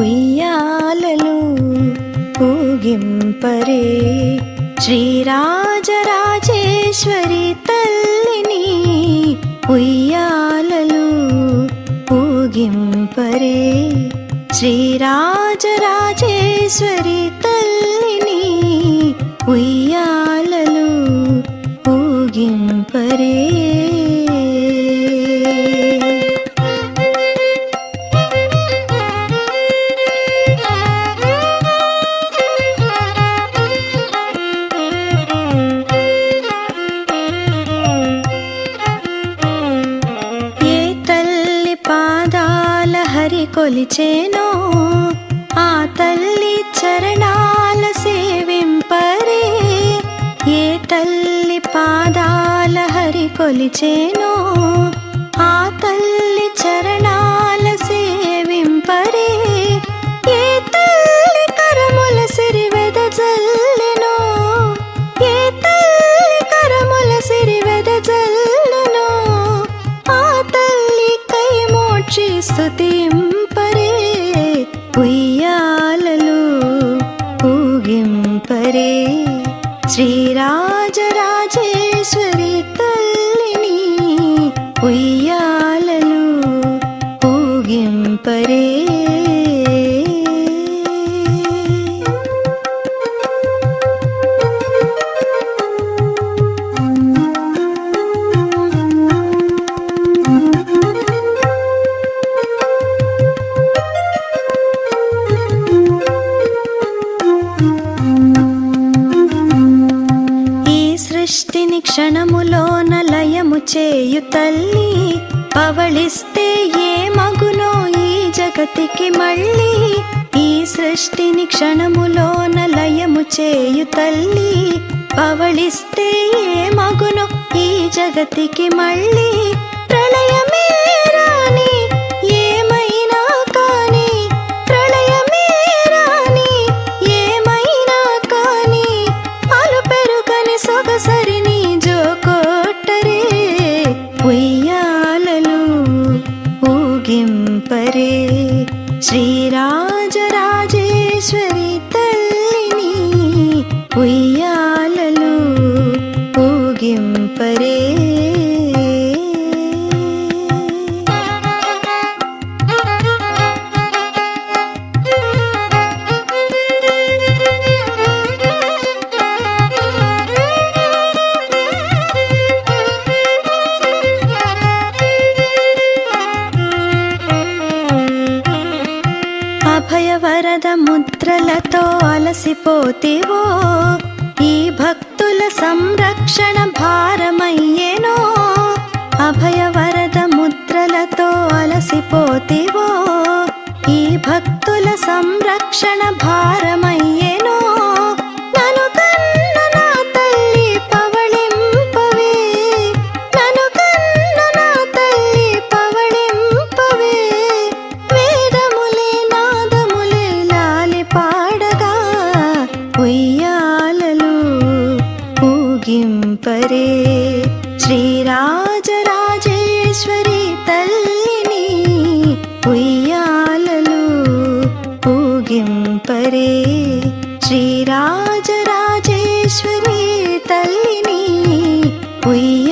ఉయ్యాలలు ఊగింపరే. శ్రీరాజరాజేశ్వరి తల్లిని ఉయ్యాలలు ఊగింపరే. శ్రీరాజరాజేశ్వరి తల్లిని ఉయ్యాలలు ఊగింపరే. కొలిచేనో ఆ తల్లి చరణాల సేవింపరే. ఏ తల్లి పాదాల హరి కొలిచేనో ఆ తల్లి చరణాల సేవింపరే. ఏ తల్లి కరముల సిరి వెదజల్లెనో ఏ తల్లి కరముల సిరి వెదజల్లెనో ఆ తల్లి కై మోక్షి స్తుతింపరే ఉయ్యాలలు ఊగింపరే. శ్రీరాజరాజేశ్వరి తల్లిని ఉయ్యాలలు ఊగింపరే. సృష్టిని క్షణములోన లయము చేయు తల్లి. పవళిస్తే ఏ మగునో ఈ జగతికి మళ్ళీ. ఈ సృష్టిని క్షణములోన లయము చేయు తల్లి. పవళిస్తే ఏ మగునో ఈ జగతికి మళ్ళీ. ప్రళయమే ఉయ్యాలలు వరద ముద్రలతో అలసిపోతివో ఈ భక్తుల సంరక్షణ భారమయ్యేనో అభయవరద ముద్రలతో అలసిపోతివో ఈ భక్తుల సంరక్షణ భారమయ్యే కలిగింపరే శ్రీరాజరాజేశ్వరి తల్లిని ఉయ్యాలలు పూగింపరే శ్రీరాజరాజేశ్వరి తల్లిని ఉయ్య